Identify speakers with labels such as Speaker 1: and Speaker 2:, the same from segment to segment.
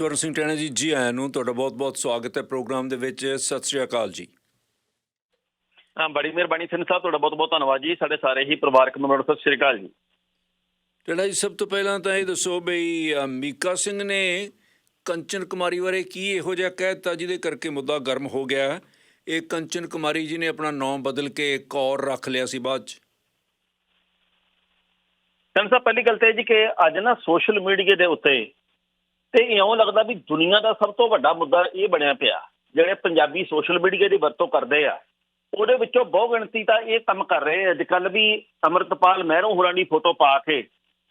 Speaker 1: ਸਵਰਨ ਸਿੰਘ ਟੈਣਾ ਜੀ ਜੀ ਆਇਆਂ ਨੂੰ ਤੁਹਾਡਾ ਬਹੁਤ-ਬਹੁਤ ਸਵਾਗਤ ਹੈ ਪ੍ਰੋਗਰਾਮ ਦੇ ਵਿੱਚ। ਸਤਿ ਸ੍ਰੀ ਅਕਾਲ ਜੀ।
Speaker 2: ਹਾਂ ਬੜੀ ਮਿਹਰਬਾਨੀ ਸਿੰਘ ਸਾਹਿਬ ਤੁਹਾਡਾ ਬਹੁਤ ਬਹੁਤ ਧੰਨਵਾਦ ਜੀ। ਸਾਡੇ ਸਾਰੇ ਹੀ ਪਰਿਵਾਰਕ ਮੈਂਬਰਾਂ ਸਤਿ ਸ਼੍ਰੀ ਅਕਾਲ ਜੀ।
Speaker 1: ਟੈਣਾ ਜੀ ਸਭ ਤੋਂ ਪਹਿਲਾਂ ਤਾਂ ਇਹ ਦੱਸੋ ਬਈ ਮੀਕਾ ਸਿੰਘ ਨੇ ਕੰਚਨ ਕੁਮਾਰੀ ਬਾਰੇ ਕੀ ਇਹੋ ਜਿਹਾ ਕਹਿਤਾ ਜਿਹਦੇ ਕਰਕੇ ਮੁੱਦਾ ਗਰਮ ਹੋ ਗਿਆ? ਇਹ ਕੰਚਨ ਕੁਮਾਰੀ ਜੀ ਨੇ ਆਪਣਾ ਨਾਮ ਬਦਲ ਕੇ ਕੌਰ ਰੱਖ ਲਿਆ ਸੀ ਬਾਅਦ ਚ।
Speaker 2: ਸਾਹਿਬ ਪਹਿਲੀ ਗੱਲ ਤੇ ਜੀ ਕਿ ਅੱਜ ਨਾ ਸੋਸ਼ਲ ਮੀਡੀਆ ਦੇ ਉੱਤੇ ਤੇ ਇਉਂ ਲੱਗਦਾ ਵੀ ਦੁਨੀਆ ਦਾ ਸਭ ਤੋਂ ਵੱਡਾ ਮੁੱਦਾ ਇਹ ਬਣਿਆ ਪਿਆ, ਜਿਹੜੇ ਪੰਜਾਬੀ ਸੋਸ਼ਲ ਮੀਡੀਆ ਦੀ ਵਰਤੋਂ ਕਰਦੇ ਆ, ਉਹਦੇ ਵਿੱਚੋਂ ਬਹੁ ਗਿਣਤੀ ਤਾਂ ਇਹ ਕੰਮ ਕਰ ਰਹੇ ਅੱਜ ਕੱਲ ਵੀ ਅਮਰਤਪਾਲ ਮਹਿਰੋਂ ਹੋਰਾਂ ਦੀ ਫੋਟੋ ਪਾ ਕੇ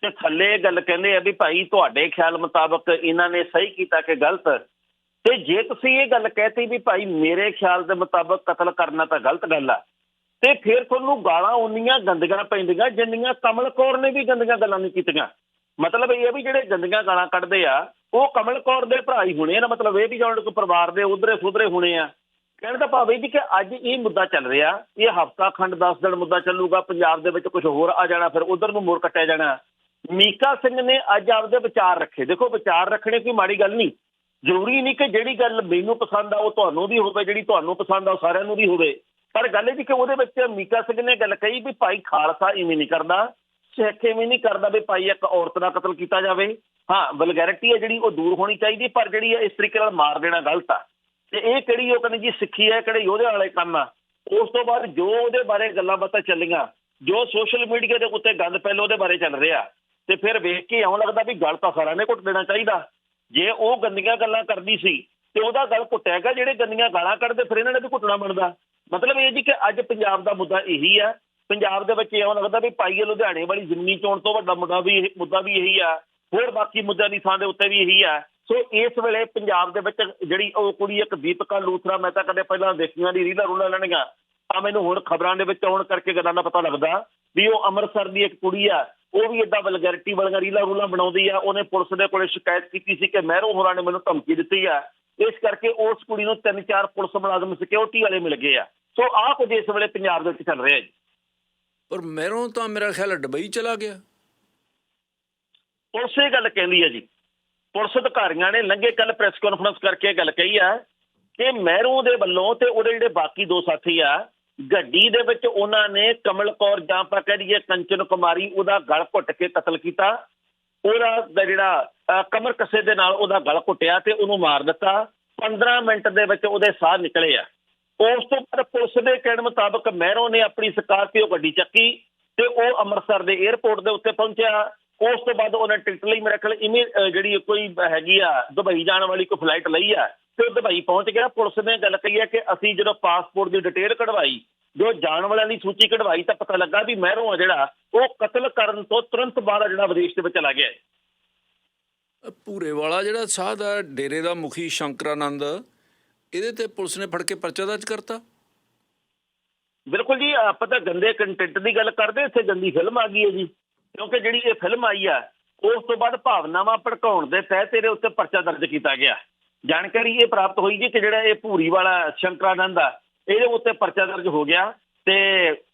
Speaker 2: ਤੇ ਥੱਲੇ ਇਹ ਗੱਲ ਕਹਿੰਦੇ ਆ ਵੀ ਭਾਈ ਤੁਹਾਡੇ ਖਿਆਲ ਮੁਤਾਬਕ ਇਹਨਾਂ ਨੇ ਸਹੀ ਕੀਤਾ ਕਿ ਗਲਤ? ਤੇ ਜੇ ਤੁਸੀਂ ਇਹ ਗੱਲ ਕਹਿਤੀ ਵੀ ਭਾਈ ਮੇਰੇ ਖਿਆਲ ਦੇ ਮੁਤਾਬਕ ਕਤਲ ਕਰਨਾ ਤਾਂ ਗਲਤ ਗੱਲ ਆ, ਤੇ ਫਿਰ ਤੁਹਾਨੂੰ ਗਾਲਾਂ ਉਨੀਆਂ ਗੰਦੀਆਂ ਪੈਂਦੀਆਂ ਜਿੰਨੀਆਂ ਕਮਲ ਕੌਰ ਨੇ ਵੀ ਗੰਦੀਆਂ ਗੱਲਾਂ ਨਹੀਂ ਕੀਤੀਆਂ। ਮਤਲਬ ਇਹ ਆ ਵੀ ਜਿਹੜੇ ਗੰਦੀਆਂ ਗਾਲਾਂ ਕੱਢਦੇ ਆ ਉਹ ਕਮਲ ਕੌਰ ਦੇ ਭਰਾ ਹੀ ਹੋਣੇ ਆ ਨਾ, ਮਤਲਬ ਇਹ ਵੀ ਜਾਣ ਕੋ ਪਰਿਵਾਰ ਦੇ ਉਧਰੇ ਸੁਧਰੇ ਹੋਣੇ ਆ। ਕਹਿਣ ਦਾ ਭਾਵ ਇਹ ਜੀ ਕਿ ਅੱਜ ਇਹ ਮੁੱਦਾ ਚੱਲ ਰਿਹਾ, ਇਹ ਹਫਤਾ ਖੰਡ 10 ਦਿਨ ਮੁੱਦਾ ਚੱਲੂਗਾ, ਪੰਜਾਬ ਦੇ ਵਿੱਚ ਕੁਝ ਹੋਰ ਆ ਜਾਣਾ, ਫਿਰ ਉਧਰ ਨੂੰ ਮੋੜ ਕੱਟਿਆ ਜਾਣਾ। ਮੀਕਾ ਸਿੰਘ ਨੇ ਅੱਜ ਆਪਦੇ ਵਿਚਾਰ ਰੱਖੇ। ਦੇਖੋ, ਵਿਚਾਰ ਰੱਖਣੇ ਕੋਈ ਮਾੜੀ ਗੱਲ ਨਹੀਂ। ਜ਼ਰੂਰੀ ਨਹੀਂ ਕਿ ਜਿਹੜੀ ਗੱਲ ਮੈਨੂੰ ਪਸੰਦ ਆ, ਉਹ ਤੁਹਾਨੂੰ ਵੀ ਹੋਵੇ, ਜਿਹੜੀ ਤੁਹਾਨੂੰ ਪਸੰਦ ਆ, ਉਹ ਸਾਰਿਆਂ ਨੂੰ ਵੀ ਹੋਵੇ। ਪਰ ਗੱਲ ਇਹ ਜੀ ਕਿ ਉਹਦੇ ਵਿੱਚ ਮੀਕਾ ਸਿੰਘ ਨੇ ਗੱਲ ਕਹੀ ਵੀ ਭਾਈ ਖਾਲਸਾ ਇਵੇਂ ਨਹੀਂ ਕਰਦਾ, ਸਿੱਖ ਇਵੇਂ ਨਹੀਂ ਕਰਦਾ ਵੀ ਭਾਈ ਇੱਕ ਔਰਤ ਦਾ ਕਤਲ ਕੀਤਾ ਜਾਵੇ। ਹਾਂ ਵਲਗੈਰਿਟੀ ਹੈ ਜਿਹੜੀ, ਉਹ ਦੂਰ ਹੋਣੀ ਚਾਹੀਦੀ ਪਰ ਜਿਹੜੀ ਹੈ, ਇਸ ਤਰੀਕੇ ਨਾਲ ਮਾਰ ਦੇਣਾ ਗਲਤ ਆ। ਤੇ ਇਹ ਕਿਹੜੀ ਉਹ ਕਹਿੰਦੇ ਜੀ, ਸਿੱਖੀ ਹੈ, ਕਿਹੜੇ ਯੋਧੇ ਵਾਲੇ ਕੰਮ ਆ। ਉਸ ਤੋਂ ਬਾਅਦ ਜੋ ਉਹਦੇ ਬਾਰੇ ਗੱਲਾਂ ਬਾਤਾਂ ਚੱਲੀਆਂ, ਜੋ ਸੋਸ਼ਲ ਮੀਡੀਆ ਦੇ ਉੱਤੇ ਗੰਦ ਪਹਿਲਾਂ ਉਹਦੇ ਬਾਰੇ ਚੱਲ ਰਿਹਾ, ਤੇ ਫਿਰ ਵੇਖ ਕੇ ਇਉਂ ਲੱਗਦਾ ਵੀ ਗੱਲ ਤਾਂ ਸਾਰਿਆਂ ਨੇ ਘੁੱਟ ਦੇਣਾ ਚਾਹੀਦਾ। ਜੇ ਉਹ ਗੰਦੀਆਂ ਗੱਲਾਂ ਕਰਦੀ ਸੀ, ਤੇ ਉਹਦਾ ਗੱਲ ਘੁੱਟਿਆਗਾ ਜਿਹੜੇ ਗੰਦੀਆਂ ਗਾਲਾਂ ਕੱਢਦੇ, ਫਿਰ ਇਹਨਾਂ ਨੇ ਵੀ ਘੁੱਟਣਾ ਬਣਦਾ। ਮਤਲਬ ਇਹ ਜੀ ਕਿ ਅੱਜ ਪੰਜਾਬ ਦਾ ਮੁੱਦਾ ਇਹੀ ਆ। ਪੰਜਾਬ ਦੇ ਵਿੱਚ ਇਉਂ ਲੱਗਦਾ ਵੀ ਪਾਈਏ ਲੁਧਿਆਣੇ ਵਾਲੀ ਜ਼ਮੀਨੀ ਚੋਣ ਤੋਂ ਵੱਡਾ ਮੁੱਦਾ ਵੀ ਇਹ- ਮੁੱਦਾ ਵੀ ਇਹੀ ਆ। ਹੋਰ ਬਾਕੀ ਮੁੱਦਿਆਂ ਦੀ ਥਾਂ ਦੇ ਉੱਤੇ ਵੀ ਇਹੀ ਹੈ। ਸੋ ਇਸ ਵੇਲੇ ਪੰਜਾਬ ਦੇ ਵਿੱਚ ਜਿਹੜੀ ਉਹ ਕੁੜੀ ਇੱਕ ਦੀਪਕਾ ਲੂਥਰਾ, ਮੈਂ ਤਾਂ ਕਦੇ ਪਹਿਲਾਂ ਦੇਖੀਆਂ ਦੀ ਰੀਲਾਂ ਰੂਲਾਂ ਲੈਣੀਆਂ। ਤਾਂ ਮੈਨੂੰ ਹੁਣ ਖਬਰਾਂ ਦੇ ਵਿੱਚ ਆਉਣ ਕਰਕੇ ਗੱਲਾਂ ਦਾ ਪਤਾ ਲੱਗਦਾ ਵੀ ਉਹ ਅੰਮ੍ਰਿਤਸਰ ਦੀ ਇੱਕ ਕੁੜੀ ਆ, ਉਹ ਵੀ ਇਦਾਂ ਵਲਗੈਰਿਟੀ ਵਾਲੀਆਂ ਰੀਲਾਂ ਰੂਲਾਂ ਬਣਾਉਂਦੀ ਆ। ਉਹਨੇ ਪੁਲਿਸ ਦੇ ਕੋਲੇ ਸ਼ਿਕਾਇਤ ਕੀਤੀ ਸੀ ਕਿ ਮਹਿਰੋਂ ਹੋਰਾਂ ਨੇ ਮੈਨੂੰ ਧਮਕੀ ਦਿੱਤੀ ਆ। ਇਸ ਕਰਕੇ ਉਸ ਕੁੜੀ ਨੂੰ ਤਿੰਨ ਚਾਰ ਪੁਲਿਸ ਮੁਲਾਜ਼ਮ ਸਿਕਿਉਰਿਟੀ ਵਾਲੇ ਮਿਲ ਗਏ ਆ। ਸੋ ਆਹ ਕੁਝ ਇਸ ਵੇਲੇ ਪੰਜਾਬ ਦੇ ਵਿੱਚ ਚੱਲ ਰਿਹਾ ਜੀ।
Speaker 1: ਪਰ ਮਹਿਰੋਂ ਤਾਂ ਮੇਰਾ ਖਿਆਲ ਹੈ ਚਲਾ ਗਿਆ।
Speaker 2: ਪੁਲਿਸ ਇਹ ਗੱਲ ਕਹਿੰਦੀ ਹੈ ਜੀ, ਪੁਲਿਸ ਅਧਿਕਾਰੀਆਂ ਨੇ ਲੰਘੇ ਕੱਲ ਪ੍ਰੈਸ ਕਾਨਫਰੰਸ ਕਰਕੇ ਇਹ ਗੱਲ ਕਹੀ ਆ ਕਿ ਮਹਿਰੋਂ ਦੇ ਵੱਲੋਂ ਤੇ ਉਹਦੇ ਜਿਹੜੇ ਬਾਕੀ ਦੋ ਸਾਥੀ ਆ, ਗੱਡੀ ਦੇ ਵਿੱਚ ਉਹਨਾਂ ਨੇ ਕਮਲ ਕੌਰ ਜਾਂ ਆਪਾਂ ਕਹਿ ਦਈਏ ਕੰਚਨ ਕੁਮਾਰੀ ਉਹਦਾ ਗਲ ਘੁੱਟ ਕੇ ਕਤਲ ਕੀਤਾ, ਉਹਦਾ ਜਿਹੜਾ ਕਮਰ ਕੱਸੇ ਦੇ ਨਾਲ ਉਹਦਾ ਗਲ ਘੁੱਟਿਆ ਤੇ ਉਹਨੂੰ ਮਾਰ ਦਿੱਤਾ 15 ਮਿੰਟ ਦੇ ਵਿੱਚ ਉਹਦੇ ਸਾਹ ਨਿਕਲੇ ਆ। ਉਸ ਤੋਂ ਬਾਅਦ ਪੁਲਿਸ ਦੇ ਕਹਿਣ ਮੁਤਾਬਕ ਮਹਿਰੋ ਨੇ ਆਪਣੀ ਸਕਾਰਪੀਓ ਗੱਡੀ ਚੱਕੀ ਤੇ ਉਹ ਅੰਮ੍ਰਿਤਸਰ ਦੇ 에ਅਰਪੋਰਟ ਦੇ ਉੱਤੇ ਪਹੁੰਚਿਆ। ਉਸ ਤੋਂ ਬਾਅਦ ਉਹਨੇ ਟਿਕਟ ਲਈ ਮੇਰੇ ਖਿਆਲ ਅਹ ਜਿਹੜੀ ਕੋਈ ਹੈਗੀ ਆ ਦੁਬਈ ਜਾਣ ਵਾਲੀ ਕੋਈ ਫਲਾਈਟ ਲਈ ਆ ਤੇ ਦੁਬਈ ਪਹੁੰਚ ਗਿਆ। ਪੁਲਿਸ ਨੇ ਗੱਲ ਕਹੀ ਹੈ ਕਿ ਅਸੀਂ ਜਦੋਂ ਪਾਸਪੋਰਟ ਦੀ ਡਿਟੇਲ ਕਢਵਾਈ ਜੋ ਜਾਣ ਵਾਲਿਆਂ ਦੀ ਸੂਚੀ ਕਢਵਾਈ ਤਾਂ ਪਤਾ ਲੱਗਾ ਵੀ ਮਹਿਰੋਂ ਆ ਜਿਹੜਾ ਉਹ ਕਤਲ ਕਰਨ ਤੋਂ ਤੁਰੰਤ ਬਾਅਦ ਜਿਹੜਾ ਵਿਦੇਸ਼ ਦੇ ਵਿੱਚ ਚਲਾ ਗਿਆ।
Speaker 1: ਭੂਰੇ ਵਾਲਾ ਜਿਹੜਾ ਸਾਹ ਦਾ ਡੇਰੇ ਦਾ ਮੁਖੀ ਸ਼ੰਕਰਾਨੰਦ ਇਹਦੇ ਤੇ ਪੁਲਿਸ ਨੇ ਫੜ ਕੇ ਪਰਚਾ ਦਰਜ ਕਰਤਾ?
Speaker 2: ਬਿਲਕੁਲ ਜੀ ਆਪਾਂ ਤਾਂ ਗੰਦੇ ਕੰਟੈਂਟ ਦੀ ਗੱਲ ਕਰਦੇ ਇੱਥੇ ਗੰਦੀ ਫਿਲਮ ਆ ਗਈ ਹੈ ਜੀ। ਕਿਉਂਕਿ ਜਿਹੜੀ ਇਹ ਫਿਲਮ ਆਈ ਆ, ਉਸ ਤੋਂ ਬਾਅਦ ਭਾਵਨਾਵਾਂ ਭੜਕਾਉਣ ਦੇ ਤਹਿਤ ਇਹਦੇ ਉੱਤੇ ਪਰਚਾ ਦਰਜ ਕੀਤਾ ਗਿਆ। ਜਾਣਕਾਰੀ ਇਹ ਪ੍ਰਾਪਤ ਹੋਈ ਜੀ ਕਿ ਜਿਹੜਾ ਇਹ ਭੂਰੀ ਵਾਲਾ ਸ਼ੰਕਰਾਨੰਦ ਆ, ਇਹਦੇ ਉੱਤੇ ਪਰਚਾ ਦਰਜ ਹੋ ਗਿਆ ਤੇ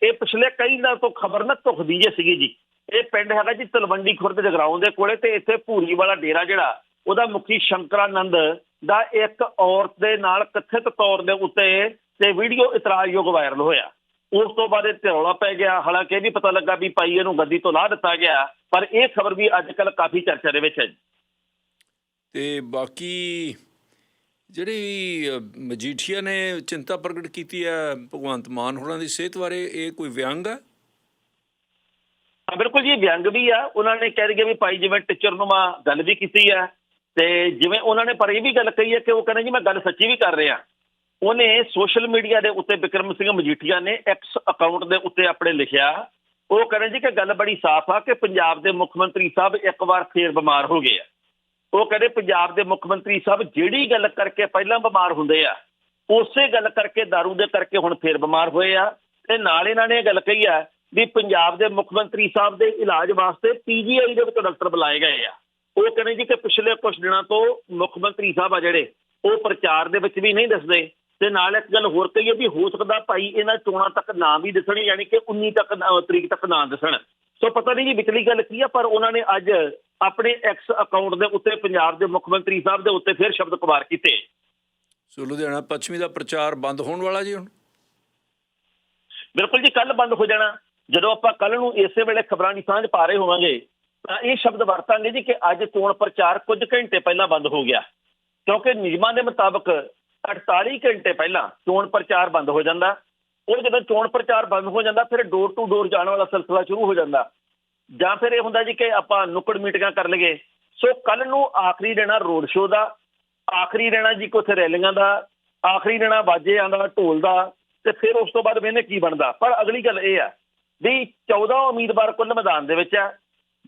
Speaker 2: ਇਹ ਪਿਛਲੇ ਕਈ ਦਿਨਾਂ ਤੋਂ ਖਬਰ ਨਾ ਧੁਖਦੀ ਜੇ ਸੀਗੀ ਜੀ। ਇਹ ਪਿੰਡ ਹੈਗਾ ਜੀ ਤਲਵੰਡੀ ਖੁਰਦ ਜਗਰਾਉਂ ਦੇ ਕੋਲੇ ਤੇ ਇੱਥੇ ਭੂਰੀ ਵਾਲਾ ਡੇਰਾ ਜਿਹੜਾ, ਉਹਦਾ ਮੁਖੀ ਸ਼ੰਕਰਾਨੰਦ ਦਾ ਇੱਕ ਔਰਤ ਦੇ ਨਾਲ ਕਥਿਤ ਤੌਰ ਦੇ ਉੱਤੇ ਤੇ ਵੀਡੀਓ ਇਤਰਾਜ਼ਯੋਗ ਵਾਇਰਲ ਹੋਇਆ। ਉਸ ਤੋਂ ਬਾਅਦ ਇਹ ਤੇ ਰੌਲਾ ਪੈ ਗਿਆ। ਹਾਲਾਂਕਿ ਇਹ ਵੀ ਪਤਾ ਲੱਗਾ ਵੀ ਭਾਈ ਇਹਨੂੰ ਗੱਦੀ ਤੋਂ ਲਾ ਦਿੱਤਾ ਗਿਆ ਪਰ ਇਹ ਖਬਰ ਵੀ ਅੱਜ ਕੱਲ ਕਾਫੀ ਚਰਚਾ ਦੇ ਵਿੱਚ ਹੈ।
Speaker 1: ਤੇ ਬਾਕੀ ਜਿਹੜੀ ਮਜੀਠੀਆ ਨੇ ਚਿੰਤਾ ਪ੍ਰਗਟ ਕੀਤੀ ਹੈ ਭਗਵੰਤ ਮਾਨ ਹੋਰਾਂ ਦੀ ਸਿਹਤ ਬਾਰੇ ਇਹ ਕੋਈ ਵਿਅੰਗ ਹੈ?
Speaker 2: ਹਾਂ ਬਿਲਕੁਲ ਜੀ ਵਿਅੰਗ ਵੀ ਆ। ਉਹਨਾਂ ਨੇ ਕਹਿ ਰਿਹਾ ਵੀ ਭਾਈ ਜਿਵੇਂ ਟੀਚਰ ਨੂੰ ਮੈਂ ਗੱਲ ਵੀ ਕੀਤੀ ਆ ਤੇ ਜਿਵੇਂ ਉਹਨਾਂ ਨੇ ਪਰ ਇਹ ਵੀ ਗੱਲ ਕਹੀ ਹੈ ਕਿ ਉਹ ਕਹਿੰਦੇ ਜੀ ਮੈਂ ਗੱਲ ਸੱਚੀ ਵੀ ਕਰ ਰਿਹਾ। ਉਹਨੇ ਸੋਸ਼ਲ ਮੀਡੀਆ ਦੇ ਉੱਤੇ ਵਿਕਰਮ ਸਿੰਘ ਮਜੀਠੀਆ ਨੇ ਐਕਸ ਅਕਾਊਂਟ ਦੇ ਉੱਤੇ ਆਪਣੇ ਲਿਖਿਆ। ਉਹ ਕਹਿੰਦੇ ਜੀ ਕਿ ਗੱਲ ਬੜੀ ਸਾਫ਼ ਆ ਕਿ ਪੰਜਾਬ ਦੇ ਮੁੱਖ ਮੰਤਰੀ ਸਾਹਿਬ ਇੱਕ ਵਾਰ ਫੇਰ ਬਿਮਾਰ ਹੋ ਗਏ ਆ। ਉਹ ਕਹਿੰਦੇ ਪੰਜਾਬ ਦੇ ਮੁੱਖ ਮੰਤਰੀ ਸਾਹਿਬ ਜਿਹੜੀ ਗੱਲ ਕਰਕੇ ਪਹਿਲਾਂ ਬਿਮਾਰ ਹੁੰਦੇ ਆ, ਉਸੇ ਗੱਲ ਕਰਕੇ दारू ਦੇ ਕਰਕੇ ਹੁਣ ਫੇਰ ਬਿਮਾਰ ਹੋਏ ਆ। ਤੇ ਨਾਲ ਇਹਨਾਂ ਨੇ ਇਹ ਗੱਲ ਕਹੀ ਆ ਵੀ ਪੰਜਾਬ ਦੇ ਮੁੱਖ ਮੰਤਰੀ ਸਾਹਿਬ ਦੇ ਇਲਾਜ ਵਾਸਤੇ ਪੀਜੀਆਈ ਦੇ ਵਿੱਚ ਡਾਕਟਰ ਬੁਲਾਏ ਗਏ ਆ। ਉਹ ਕਹਿੰਦੇ ਜੀ ਕਿ ਪਿਛਲੇ ਕੁਝ ਦਿਨਾਂ ਤੋਂ ਮੁੱਖ ਮੰਤਰੀ ਸਾਹਿਬ ਆ ਜਿਹੜੇ, ਉਹ ਪ੍ਰਚਾਰ ਦੇ ਵਿੱਚ ਵੀ ਨਹੀਂ ਦੱਸਦੇ। ਤੇ ਨਾਲ ਇੱਕ ਗੱਲ ਹੋਰ ਕਹੀਏ ਵੀ ਹੋ ਸਕਦਾ ਭਾਈ ਇਹਨਾਂ ਚੋਣਾਂ ਤੱਕ ਨਾ ਵੀ ਦਿਸਣ ਯਾਨੀ ਕਿ 19 ਤੱਕ ਤਰੀਕ ਤੱਕ ਨਾ ਦਿਸਣ। ਸੋ ਪਤਾ ਨਹੀਂ ਜੀ ਵਿਚਲੀ ਗੱਲ ਕੀ ਆ ਪਰ ਉਹਨਾਂ ਨੇ ਅੱਜ ਆਪਣੇ ਐਕਸ ਅਕਾਊਂਟ ਦੇ ਉੱਤੇ ਪੰਜਾਬ ਦੇ ਮੁੱਖ ਮੰਤਰੀ ਸਾਹਿਬ ਦੇ ਉੱਤੇ ਫਿਰ ਸ਼ਬਦ ਕੁਮਾਰ ਕੀਤੇ।
Speaker 1: ਸੋ ਲੁਧਿਆਣਾ ਪੱਛਮੀ ਦਾ ਪ੍ਰਚਾਰ ਬੰਦ ਹੋਣ ਵਾਲਾ ਜੀ ਹੁਣ?
Speaker 2: ਬਿਲਕੁਲ ਜੀ ਕੱਲ ਬੰਦ ਹੋ ਜਾਣਾ। ਜਦੋਂ ਆਪਾਂ ਕੱਲ ਨੂੰ ਇਸੇ ਵੇਲੇ ਖਬਰਾਂ ਦੀ ਸਾਂਝ ਪਾ ਰਹੇ ਹੋਵਾਂਗੇ ਤਾਂ ਇਹ ਸ਼ਬਦ ਵਰਤਾਂਗੇ ਜੀ ਕਿ ਅੱਜ ਚੋਣ ਪ੍ਰਚਾਰ ਕੁਝ ਘੰਟੇ ਪਹਿਲਾਂ ਬੰਦ ਹੋ ਗਿਆ। ਕਿਉਂਕਿ ਨਿਯਮਾਂ ਦੇ ਮੁਤਾਬਕ 48 ਘੰਟੇ ਪਹਿਲਾਂ ਚੋਣ ਪ੍ਰਚਾਰ ਬੰਦ ਹੋ ਜਾਂਦਾ। ਉਹ ਜਦੋਂ ਚੋਣ ਪ੍ਰਚਾਰ ਬੰਦ ਹੋ ਜਾਂਦਾ, ਫਿਰ ਡੋਰ ਟੂ ਡੋਰ ਜਾਣ ਵਾਲਾ ਸਿਲਸਿਲਾ ਸ਼ੁਰੂ ਹੋ ਜਾਂਦਾ। ਜਾਂ ਫਿਰ ਇਹ ਹੁੰਦਾ ਜੀ ਕਿ ਆਪਾਂ ਨੁੱਕੜ ਮੀਟਿੰਗਾਂ ਕਰ ਲਈਏ ਸੋ ਕੱਲ ਨੂੰ ਆਖਰੀ ਦੇਣਾ ਰੋਡ ਸ਼ੋਅ ਦਾ, ਆਖਰੀ ਦੇਣਾ ਜੀ ਕੁਛ ਰੈਲੀਆਂ ਦਾ, ਆਖਰੀ ਦੇਣਾ ਬਾਜਿਆਂ ਦਾ, ਢੋਲ ਦਾ, ਤੇ ਫਿਰ ਉਸ ਤੋਂ ਬਾਅਦ ਵੇਨੇ ਕੀ ਬਣਦਾ। ਪਰ ਅਗਲੀ ਗੱਲ ਇਹ ਆ ਵੀ 14 ਉਮੀਦਵਾਰ ਕੁੱਲ ਮੈਦਾਨ ਦੇ ਵਿੱਚ ਆ।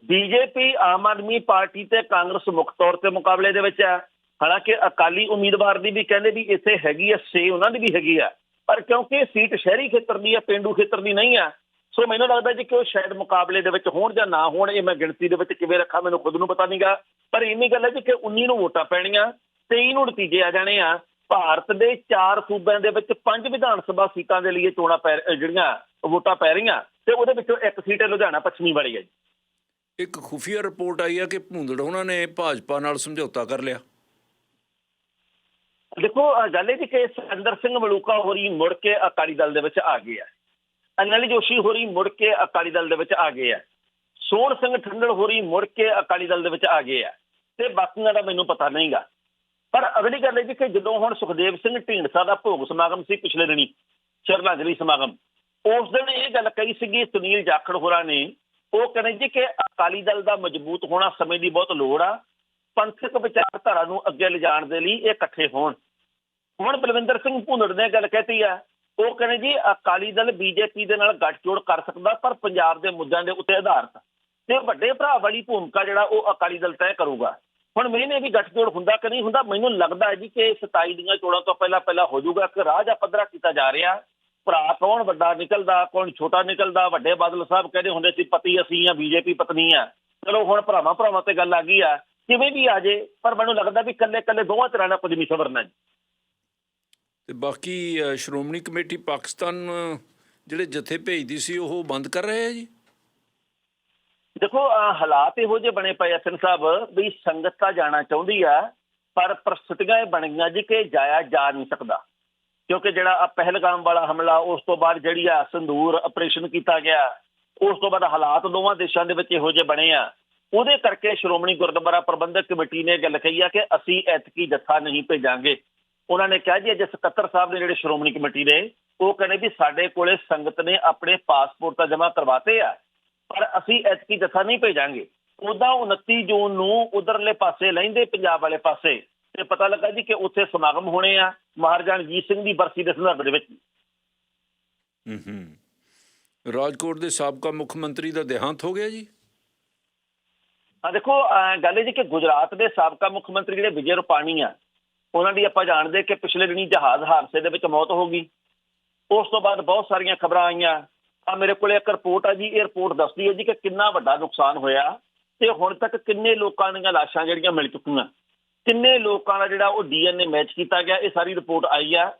Speaker 2: ਬੀਜੇਪੀ, ਆਮ ਆਦਮੀ ਪਾਰਟੀ ਤੇ ਕਾਂਗਰਸ ਮੁੱਖ ਤੌਰ ਤੇ ਮੁਕਾਬਲੇ ਦੇ ਵਿੱਚ ਆ। ਹਾਲਾਂਕਿ ਅਕਾਲੀ ਉਮੀਦਵਾਰ ਦੀ ਵੀ ਕਹਿੰਦੇ ਵੀ ਇੱਥੇ ਹੈਗੀ ਆ ਸੇ ਉਹਨਾਂ ਦੀ ਵੀ ਹੈਗੀ ਆ, ਪਰ ਕਿਉਂਕਿ ਸੀਟ ਸ਼ਹਿਰੀ ਖੇਤਰ ਦੀ ਆ, ਪਿੰਡੂ ਖੇਤਰ ਦੀ ਨਹੀਂ ਆ, ਸੋ ਮੈਨੂੰ ਲੱਗਦਾ ਜੀ ਕਿ ਉਹ ਸ਼ਾਇਦ ਮੁਕਾਬਲੇ ਦੇ ਵਿੱਚ ਹੋਣ ਜਾਂ ਨਾ ਹੋਣ, ਇਹ ਮੈਂ ਗਿਣਤੀ ਦੇ ਵਿੱਚ ਕਿਵੇਂ ਰੱਖਾਂ ਮੈਨੂੰ ਖੁਦ ਨੂੰ ਪਤਾ ਨਹੀਂਗਾ, ਪਰ ਇੰਨੀ ਗੱਲ ਹੈ ਜੀ ਕਿ 19 ਨੂੰ ਵੋਟਾਂ ਪੈਣੀਆਂ 23 ਨੂੰ ਨਤੀਜੇ ਆ ਜਾਣੇ ਆ, ਭਾਰਤ ਦੇ ਚਾਰ ਸੂਬਿਆਂ ਦੇ ਵਿੱਚ ਪੰਜ ਵਿਧਾਨ ਸਭਾ ਸੀਟਾਂ ਦੇ ਲਈ ਚੋਣਾਂ ਪੈ ਜਿਹੜੀਆਂ ਵੋਟਾਂ ਪੈ ਰਹੀਆਂ, ਤੇ ਉਹਦੇ ਵਿੱਚੋਂ ਇੱਕ ਸੀਟ ਹੈ ਲੁਧਿਆਣਾ ਪੱਛਮੀ ਵਾਲੀ ਹੈ ਜੀ।
Speaker 1: ਇੱਕ ਖੁਫੀਆ ਰਿਪੋਰਟ ਆਈ ਹੈ ਕਿ ਭੂੰਦੜ ਉਹਨਾਂ ਨੇ ਭਾਜਪਾ ਨਾਲ ਸਮਝੌਤਾ ਕਰ ਲਿਆ।
Speaker 2: ਦੇਖੋ ਅਹ ਗੱਲ ਇਹ ਜੀ ਕਿ ਸਿੰਦਰ ਸਿੰਘ ਮਲੂਕਾ ਹੋਰੀ ਮੁੜ ਕੇ ਅਕਾਲੀ ਦਲ ਦੇ ਵਿੱਚ ਆ ਗਏ ਆ। ਅਨਿਲ ਜੋਸ਼ੀ ਹੋਰੀ ਮੁੜ ਕੇ ਅਕਾਲੀ ਦਲ ਦੇ ਵਿੱਚ ਆ ਗਏ ਆ। ਸੋਹਣ ਸਿੰਘ ਠੰਡਲ ਹੋਰੀ ਮੁੜ ਕੇ ਅਕਾਲੀ ਦਲ ਦੇ ਵਿੱਚ ਆ ਗਏ ਆ। ਤੇ ਬਾਕੀਆਂ ਦਾ ਮੈਨੂੰ ਪਤਾ ਨਹੀਂਗਾ। ਪਰ ਅਗਲੀ ਗੱਲ ਇਹ ਜੀ ਕਿ ਜਦੋਂ ਹੁਣ ਸੁਖਦੇਵ ਸਿੰਘ ਢੀਂਡਸਾ ਦਾ ਭੋਗ ਸਮਾਗਮ ਸੀ ਪਿਛਲੇ ਦਿਨੀ ਸ਼ਰਧਾਂਜਲੀ ਸਮਾਗਮ, ਉਸ ਦਿਨ ਇਹ ਗੱਲ ਕਹੀ ਸੀਗੀ, ਸੁਨੀਲ ਜਾਖੜ ਹੋਰਾਂ ਨੇ, ਉਹ ਕਹਿੰਦੇ ਜੀ ਕਿ ਅਕਾਲੀ ਦਲ ਦਾ ਮਜ਼ਬੂਤ ਹੋਣਾ ਸਮੇਂ ਦੀ ਬਹੁਤ ਲੋੜ ਆ। ਪੰਥਕ ਵਿਚਾਰਧਾਰਾ ਨੂੰ ਅੱਗੇ ਲਿਜਾਣ ਦੇ ਲਈ ਇਹ ਇਕੱਠੇ ਹੋਣ। ਹੁਣ ਬਲਵਿੰਦਰ ਸਿੰਘ ਭੁੰਦੜ ਨੇ ਗੱਲ ਕਹਿਤੀ ਆ, ਉਹ ਕਹਿੰਦੇ ਜੀ ਅਕਾਲੀ ਦਲ ਬੀਜੇਪੀ ਦੇ ਨਾਲ ਗੱਠਜੋੜ ਕਰ ਸਕਦਾ, ਪਰ ਪੰਜਾਬ ਦੇ ਮੁੱਦਿਆਂ ਦੇ ਉੱਤੇ ਆਧਾਰਿਤ। ਤੇ ਵੱਡੇ ਭਰਾ ਵਾਲੀ ਭੂਮਿਕਾ ਜਿਹੜਾ ਉਹ ਅਕਾਲੀ ਦਲ ਤੈਅ ਕਰੂਗਾ। ਹੁਣ ਮੈਨੇ ਵੀ ਗੱਠਜੋੜ ਹੁੰਦਾ ਕਿ ਨਹੀਂ ਹੁੰਦਾ, ਮੈਨੂੰ ਲੱਗਦਾ ਹੈ ਜੀ ਕਿ 27 ਦੀਆਂ ਚੋਣਾਂ ਤੋਂ ਪਹਿਲਾਂ ਪਹਿਲਾਂ ਹੋ ਜਾਊਗਾ ਕਿ ਰਾਹ ਜਾਂ ਪੱਧਰਾ ਕੀਤਾ ਜਾ ਰਿਹਾ। ਭਰਾ ਕੌਣ ਵੱਡਾ ਨਿਕਲਦਾ, ਕੌਣ ਛੋਟਾ ਨਿਕਲਦਾ, ਵੱਡੇ ਬਾਦਲ ਸਾਹਿਬ ਕਹਿੰਦੇ ਹੁੰਦੇ ਸੀ, ਪਤੀ ਅਸੀਂ ਆ, ਬੀਜੇਪੀ ਪਤਨੀ ਆ। ਚਲੋ ਹੁਣ ਭਰਾਵਾਂ ਭਰਾਵਾਂ ਤੇ ਗੱਲ ਆ ਗਈ ਆ, ਕਿਵੇਂ ਵੀ ਆ ਜੇ, ਪਰ ਮੈਨੂੰ ਲੱਗਦਾ ਵੀ ਕੱਲੇ ਕੱਲੇ ਦੋਵਾਂ ਤਰ੍ਹਾਂ ਦਾ ਕੁਝ ਨਹੀਂ ਸਵਰਨਾ ਜੀ।
Speaker 1: ਤੇ ਬਾਕੀ ਸ਼੍ਰੋਮਣੀ ਕਮੇਟੀ ਪਾਕਿਸਤਾਨ ਜਿਹੜੇ ਜਥੇ ਭੇਜਦੀ ਸੀ, ਉਹ ਬੰਦ ਕਰ ਰਹੇ ਆ ਜੀ?
Speaker 2: ਦੇਖੋ ਹਾਲਾਤ ਇਹੋ ਜਿਹੇ ਬਣੇ ਪਏ ਆ ਸਾਹਿਬ, ਵੀ ਸੰਗਤ ਤਾਂ ਜਾਣਾ ਚਾਹੁੰਦੀ ਆ, ਪਰ ਪ੍ਰਸਥਿਤੀਆਂ ਇਹ ਬਣ ਗਈਆਂ ਜੀ ਕਿ ਜਾਇਆ ਜਾ ਨਹੀਂ ਸਕਦਾ। ਕਿਉਂਕਿ ਜਿਹੜਾ ਆ ਪਹਿਲਗਾਮ ਵਾਲਾ ਹਮਲਾ, ਉਸ ਤੋਂ ਬਾਅਦ ਜਿਹੜੀ ਆ ਸੰਧੂਰ ਆਪਰੇਸ਼ਨ ਕੀਤਾ ਗਿਆ, ਉਸ ਤੋਂ ਬਾਅਦ ਹਾਲਾਤ ਦੋਵਾਂ ਦੇਸ਼ਾਂ ਦੇ ਵਿੱਚ ਇਹੋ ਜਿਹੇ ਬਣੇ ਆ। ਉਹਦੇ ਕਰਕੇ ਸ਼੍ਰੋਮਣੀ ਗੁਰਦੁਆਰਾ ਪ੍ਰਬੰਧਕ ਕਮੇਟੀ ਨੇ ਗੱਲ ਕਹੀ ਆ ਕਿ ਅਸੀਂ ਐਤਕੀ ਜੱਥਾ ਨਹੀਂ ਭੇਜਾਂਗੇ। ਉਹਨਾਂ ਨੇ ਕਿਹਾ ਜੀ ਅੱਜ ਸਕੱਤਰ ਸਾਹਿਬ ਨੇ ਜਿਹੜੇ ਸ਼੍ਰੋਮਣੀ ਕਮੇਟੀ ਦੇ ਉਹ ਕਹਿੰਦੇ ਵੀ ਸਾਡੇ ਕੋਲੇ ਸੰਗਤ ਨੇ ਆਪਣੇ ਪਾਸਪੋਰਟ ਤਾਂ ਜਮ੍ਹਾਂ ਕਰਵਾਤੇ ਆ ਪਰ ਅਸੀਂ ਐਤਕੀ ਜਥਾ ਨਹੀਂ ਭੇਜਾਂਗੇ। ਉਦਾਂ 29 ਜੂਨ ਨੂੰ ਉਧਰਲੇ ਪਾਸੇ ਲੈਂਦੇ ਪੰਜਾਬ ਵਾਲੇ ਪਾਸੇ ਤੇ ਪਤਾ ਲੱਗਾ ਜੀ ਕਿ ਉੱਥੇ ਸਮਾਗਮ ਹੋਣੇ ਆ ਮਹਾਰਾਜਾ ਰਣਜੀਤ ਸਿੰਘ ਦੀ ਬਰਸੀ ਦੇ ਸੰਦਰਭ ਦੇ ਵਿੱਚ।
Speaker 1: ਹੂੰ ਹੂੰ। ਰਾਜਕੋਟ ਦੇ ਸਾਬਕਾ ਮੁੱਖ ਮੰਤਰੀ ਦਾ ਦੇਹਾਂਤ ਹੋ ਗਿਆ ਜੀ?
Speaker 2: ਆ ਦੇਖੋ ਗੱਲ ਇਹ ਜੀ ਕਿ ਗੁਜਰਾਤ ਦੇ ਸਾਬਕਾ ਮੁੱਖ ਮੰਤਰੀ ਜਿਹੜੇ ਵਿਜੇ ਰੁਪਾਣੀ ਆ ਉਹਨਾਂ ਦੀ ਆਪਾਂ ਜਾਣਦੇ ਕਿ ਪਿਛਲੇ ਦਿਨੀ ਜਹਾਜ਼ ਹਾਦਸੇ ਦੇ ਵਿੱਚ ਮੌਤ ਹੋ ਗਈ। ਉਸ ਤੋਂ ਬਾਅਦ ਬਹੁਤ ਸਾਰੀਆਂ ਖਬਰਾਂ ਆਈਆਂ। ਆ ਮੇਰੇ ਕੋਲੇ ਇੱਕ ਰਿਪੋਰਟ ਆ ਜੀ, ਇਹ ਰਿਪੋਰਟ ਦੱਸਦੀ ਹੈ ਜੀ ਕਿ ਕਿੰਨਾ ਵੱਡਾ ਨੁਕਸਾਨ ਹੋਇਆ ਤੇ ਹੁਣ ਤੱਕ ਕਿੰਨੇ ਲੋਕਾਂ ਦੀਆਂ ਲਾਸ਼ਾਂ ਜਿਹੜੀਆਂ ਮਿਲ ਚੁੱਕੀਆਂ। ਕਿੰਨੇ ਲੋਕਾਂ ਦਾ ਜਿਹੜਾ ਉਹ ਡੀਐਨਏ ਮੈਚ ਕੀਤਾ ਗਿਆ, ਇਹ ਸਾਰੀ ਰਿਪੋਰਟ ਆਈ ਆ।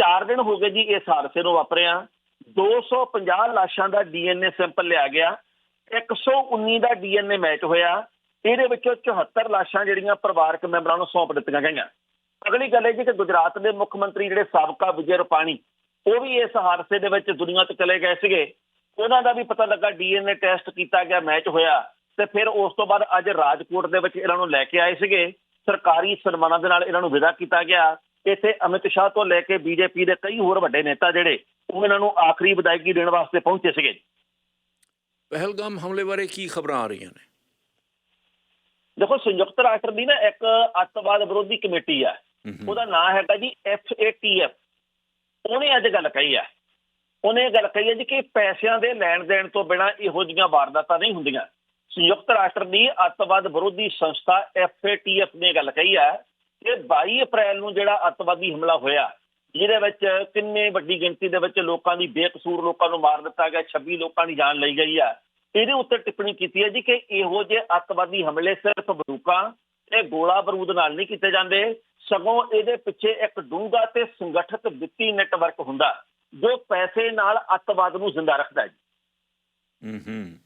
Speaker 2: 4 ਦਿਨ ਹੋ ਗਏ ਜੀ ਇਸ ਹਾਦਸੇ ਨੂੰ ਵਾਪਰਿਆ। 250 ਲਾਸ਼ਾਂ ਦਾ ਡੀਐਨਏ ਸੈਂਪਲ ਲਿਆ ਗਿਆ। 119 ਦਾ ਡੀਐਨਏ ਮੈਚ ਹੋਇਆ। ਇਹਦੇ ਵਿੱਚੋਂ 74 ਲਾਸ਼ਾਂ ਜਿਹੜੀਆਂ ਪਰਿਵਾਰਕ ਮੈਂਬਰਾਂ ਨੂੰ ਸੌਂਪ ਦਿੱਤੀਆਂ ਗਈਆਂ। ਅਗਲੀ ਗੱਲ ਇਹ ਜੀ ਕਿ ਗੁਜਰਾਤ ਦੇ ਮੁੱਖ ਮੰਤਰੀ ਜਿਹੜੇ ਸਾਬਕਾ ਵਿਜੇ ਰੁਪਾਣੀ ਉਹ ਵੀ ਇਸ ਹਾਦਸੇ ਦੇ ਵਿੱਚ ਦੁਨੀਆ ਤੋਂ ਚਲੇ ਗਏ ਸੀਗੇ। ਉਹਨਾਂ ਦਾ ਵੀ ਪਤਾ ਲੱਗਾ ਡੀਐਨਏ ਟੈਸਟ ਕੀਤਾ ਗਿਆ ਮੈਚ ਹੋਇਆ। ਤੇ ਫਿਰ ਉਸ ਤੋਂ ਬਾਅਦ ਅੱਜ ਰਾਜਕੋਟ ਦੇ ਵਿੱਚ ਇਹਨਾਂ ਨੂੰ ਲੈ ਕੇ ਆਏ ਸੀਗੇ। ਸਰਕਾਰੀ ਸਨਮਾਨਾਂ ਦੇ ਨਾਲ ਇਹਨਾਂ ਨੂੰ ਵਿਦਾ ਕੀਤਾ ਗਿਆ। ਇੱਥੇ ਅਮਿਤ ਸ਼ਾਹ ਤੋਂ ਲੈ ਕੇ ਬੀਜੇਪੀ ਦੇ ਕਈ ਹੋਰ ਵੱਡੇ ਨੇਤਾ ਜਿਹੜੇ ਉਹ ਇਹਨਾਂ ਨੂੰ ਆਖਰੀ ਵਿਦਾਇਗੀ ਦੇਣ ਵਾਸਤੇ ਪਹੁੰਚੇ ਸੀਗੇ।
Speaker 1: ਪਹਿਲਗਾਮ ਹਮਲੇ ਬਾਰੇ ਕੀ ਖਬਰਾਂ ਆ ਰਹੀਆਂ ਨੇ?
Speaker 2: ਦੇਖੋ ਸੰਯੁਕਤ ਰਾਸ਼ਟਰ ਦੀ ਨਾ ਇੱਕ ਅੱਤਵਾਦ ਵਿਰੋਧੀ ਕਮੇਟੀ ਆ। ਉਹਦਾ ਨਾਮ ਹੈਗਾ ਜੀ FATF ਉਹਨੇ ਅੱਜ ਗੱਲ ਕਹੀ ਆ। ਉਹਨੇ ਇਹ ਗੱਲ ਕਹੀ ਹੈ ਜੀ ਕਿ ਪੈਸਿਆਂ ਦੇ ਲੈਣ ਦੇਣ ਤੋਂ ਬਿਨਾ ਇਹੋ ਜਿਹੀਆਂ ਵਾਰਦਾਤਾਂ ਨਹੀਂ ਹੁੰਦੀਆਂ। ਸੰਯੁਕਤ ਰਾਸ਼ਟਰ ਦੀ ਅੱਤਵਾਦ ਵਿਰੋਧੀ ਸੰਸਥਾ FATF ਨੇ ਗੱਲ ਕਹੀ ਹੈ ਕਿ 22 ਅਪ੍ਰੈਲ ਨੂੰ ਜਿਹੜਾ ਅੱਤਵਾਦੀ ਹਮਲਾ ਹੋਇਆ, ਜਿਹਦੇ ਵਿੱਚ ਕਿੰਨੇ ਵੱਡੀ ਗਿਣਤੀ ਦੇ ਵਿੱਚ ਲੋਕਾਂ ਦੀ ਬੇਕਸੂਰ ਲੋਕਾਂ ਨੂੰ ਮਾਰ ਦਿੱਤਾ ਗਿਆ 26 ਲੋਕਾਂ ਦੀ ਜਾਨ ਲਈ ਗਈ ਹੈ ਇਹਦੇ ਉੱਤੇ ਟਿੱਪਣੀ ਕੀਤੀ ਹੈ ਜੀ ਕਿ ਇਹੋ ਜਿਹੇ ਅੱਤਵਾਦੀ ਹਮਲੇ ਸਿਰਫ ਬੰਦੂਕਾਂ ਤੇ ਗੋਲਾ ਬਾਰੂਦ ਨਾਲ ਨਹੀਂ ਕੀਤੇ ਜਾਂਦੇ। ਸਗੋਂ ਇਹਦੇ ਪਿੱਛੇ ਇੱਕ ਡੂੰਘਾ ਤੇ ਸੰਗਠਿਤ ਵਿੱਤੀ ਨੈਟਵਰਕ ਹੁੰਦਾ ਜੋ ਪੈਸੇ ਨਾਲ ਅੱਤਵਾਦ ਨੂੰ ਜ਼ਿੰਦਾ ਰੱਖਦਾ ਹੈ ਜੀ।
Speaker 1: ਹੂੰ ਹੂੰ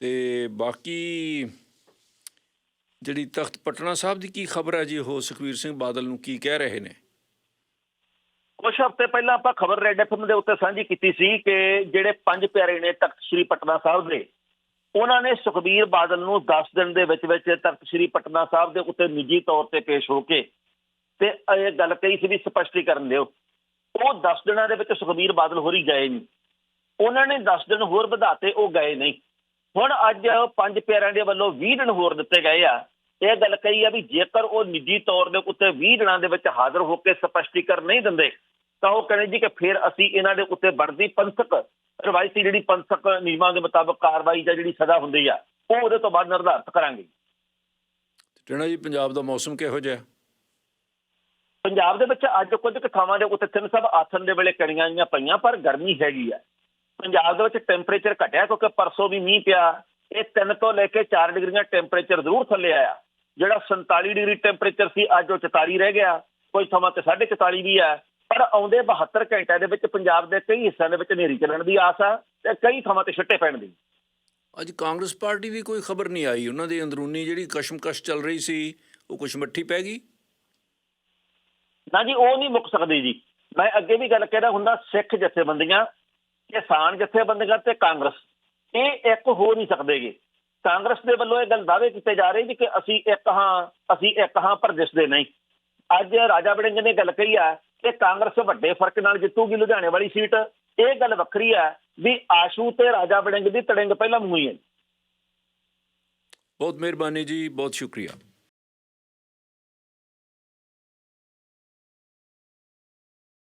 Speaker 1: ਤੇ ਬਾਕੀ ਜਿਹੜੀ ਤਖਤ ਪਟਨਾ ਸਾਹਿਬ ਦੀ ਕੀ ਖਬਰ ਹੈ ਜੀ? ਉਹ ਸੁਖਵੀਰ ਸਿੰਘ ਬਾਦਲ ਨੂੰ ਕੀ ਕਹਿ ਰਹੇ ਨੇ?
Speaker 2: ਕੁਝ ਹਫ਼ਤੇ ਪਹਿਲਾਂ ਆਪਾਂ ਖਬਰ ਰੈਡ ਐਫਐਮ ਦੇ ਉੱਤੇ ਸਾਂਝੀ ਕੀਤੀ ਸੀ ਕਿ ਜਿਹੜੇ ਪੰਜ ਪਿਆਰੇ ਨੇ ਤਖਤ ਸ੍ਰੀ ਪਟਨਾ ਸਾਹਿਬ ਦੇ ਉਹਨਾਂ ਨੇ ਸੁਖਬੀਰ ਬਾਦਲ ਨੂੰ 10 ਦਿਨ ਦੇ ਵਿੱਚ ਵਿੱਚ ਤਖਤ ਸ੍ਰੀ ਪਟਨਾ ਸਾਹਿਬ ਦੇ ਉੱਤੇ ਨਿੱਜੀ ਤੌਰ ਤੇ ਪੇਸ਼ ਹੋ ਕੇ ਤੇ ਇਹ ਗੱਲ ਕਹੀ ਸੀ ਵੀ ਸਪਸ਼ਟੀਕਰਨ ਦਿਓ। ਉਹ 10 ਦਿਨਾਂ ਦੇ ਵਿੱਚ ਸੁਖਬੀਰ ਬਾਦਲ ਹੋਰੀ ਗਏ ਨਹੀਂ। ਉਹਨਾਂ ਨੇ 10 ਦਿਨ ਹੋਰ ਵਧਾਤੇ ਉਹ ਗਏ ਨਹੀਂ। ਹੁਣ ਅੱਜ ਪੰਜ ਪਿਆਰਿਆਂ ਦੇ ਵੱਲੋਂ 20 ਦਿਨ ਹੋਰ ਦਿੱਤੇ ਗਏ ਆ। ਇਹ ਗੱਲ ਕਹੀ ਆ ਵੀ ਜੇਕਰ ਉਹ ਨਿੱਜੀ ਤੌਰ ਦੇ ਉੱਤੇ 20 ਦਿਨਾਂ ਦੇ ਵਿੱਚ ਹਾਜ਼ਰ ਹੋ ਕੇ ਸਪਸ਼ਟੀਕਰਨ ਨਹੀਂ ਦਿੰਦੇ, ਤਾਂ ਉਹ ਕਹਿੰਦੇ ਜੀ ਕਿ ਫਿਰ ਅਸੀਂ ਇਹਨਾਂ ਦੇ ਉੱਤੇ ਬਣਦੀ ਪੰਥਕ ਰਵਾਇਤੀ ਜਿਹੜੀ ਪੰਥਕ ਨਿਯਮਾਂ ਦੇ ਮੁਤਾਬਕ ਕਾਰਵਾਈ ਜਾਂ ਜਿਹੜੀ ਸਜ਼ਾ ਹੁੰਦੀ ਆ ਉਹ ਉਹਦੇ ਤੋਂ ਬਾਅਦ ਨਿਰਧਾਰਤ ਕਰਾਂਗੇ।
Speaker 1: ਟਣਾ ਜੀ ਪੰਜਾਬ ਦਾ ਮੌਸਮ ਕਿਹੋ ਜਿਹਾ?
Speaker 2: ਪੰਜਾਬ ਦੇ ਵਿੱਚ ਅੱਜ ਕੁਝ ਕੁ ਥਾਵਾਂ ਦੇ ਉੱਤੇ ਤਿੰਨ ਸਭ ਆਥਣ ਦੇ ਵੇਲੇ ਕਣੀਆਂ ਆਈਆਂ ਪਈਆਂ ਪਰ ਗਰਮੀ ਹੈਗੀ ਆ। ਪੰਜਾਬ ਦੇ ਵਿੱਚ ਟੈਂਪਰੇਚਰ ਘਟਿਆ ਕਿਉਂਕਿ ਪਰਸੋਂ ਵੀ ਮੀਂਹ ਪਿਆ। ਇਹ 3 ਤੋਂ ਲੈ ਕੇ 4 ਡਿਗਰੀਆਂ ਟੈਂਪਰੇਚਰ ਜ਼ਰੂਰ ਥੱਲੇ ਆਇਆ। ਜਿਹੜਾ 47 ਡਿਗਰੀ ਟੈਂਪਰੇਚਰ ਸੀ ਅੱਜ ਉਹ 44 ਰਹਿ ਗਿਆ। ਕੋਈ ਥਾਵਾਂ ਤੇ 44 ਵੀ ਆ। ਪਰ ਆਉਂਦੇ 72 ਘੰਟਿਆਂ ਦੇ ਵਿੱਚ ਪੰਜਾਬ ਦੇ ਕਈ ਹਿੱਸਿਆਂ ਦੇ ਵਿੱਚ ਹਨੇਰੀ ਚੱਲਣ ਦੀ ਆਸ ਆ ਤੇ ਕਈ ਥਾਵਾਂ ਤੇ ਛਿੱਟੇ ਪੈਣ ਦੀ।
Speaker 1: ਅੱਜ ਕਾਂਗਰਸ ਪਾਰਟੀ ਦੀ ਕੋਈ ਖਬਰ ਨਹੀਂ ਆਈ। ਉਹਨਾਂ ਦੀ ਅੰਦਰੂਨੀ ਜਿਹੜੀ ਕਸ਼ਮਕਸ਼ ਚੱਲ ਰਹੀ ਸੀ ਉਹ ਕੁਛ ਮੱਠੀ ਪੈ ਗਈ?
Speaker 2: ਨਾ ਜੀ ਉਹ ਨਹੀਂ ਮੁੱਕ ਸਕਦੀ ਜੀ। ਮੈਂ ਅੱਗੇ ਵੀ ਗੱਲ ਕਹਿਦਾ ਹੁੰਦਾ ਸਿੱਖ ਜਥੇਬੰਦੀਆਂ ਕਿਸਾਨ ਜਥੇਬੰਦੀਆਂ ਤੇ ਕਾਂਗਰਸ ਇਹ ਇੱਕ ਹੋ ਨਹੀਂ ਸਕਦੇਗੇ। ਕਾਂਗਰਸ ਦੇ ਵੱਲੋਂ ਇਹ ਗੱਲ ਦਾਅਵੇ ਕੀਤੇ ਜਾ ਰਹੇ ਜੀ ਕਿ ਅਸੀਂ ਇੱਕ ਹਾਂ ਅਸੀਂ ਇੱਕ ਹਾਂ ਪਰ ਦਿਸਦੇ ਨਹੀਂ। ਅੱਜ ਰਾਜਾ ਵੜਿੰਗ ਨੇ ਗੱਲ ਕਹੀ ਆ ਕਿ ਕਾਂਗਰਸ ਵੱਡੇ ਫ਼ਰਕ ਨਾਲ ਜਿੱਤੂਗੀ ਲੁਧਿਆਣੇ ਵਾਲੀ ਸੀਟ, ਇਹ ਗੱਲ ਵੱਖਰੀ ਹੈ ਵੀ ਆਸ਼ੂ ਤੇ ਰਾਜਾ ਵੜਿੰਗ ਦੀ ਤੜਿੰਗ ਪਹਿਲਾਂ ਮੂੰਹ ਹੈ
Speaker 1: ਬਹੁਤ ਮਿਹਰਬਾਨੀ ਜੀ, ਬਹੁਤ ਸ਼ੁਕਰੀਆ।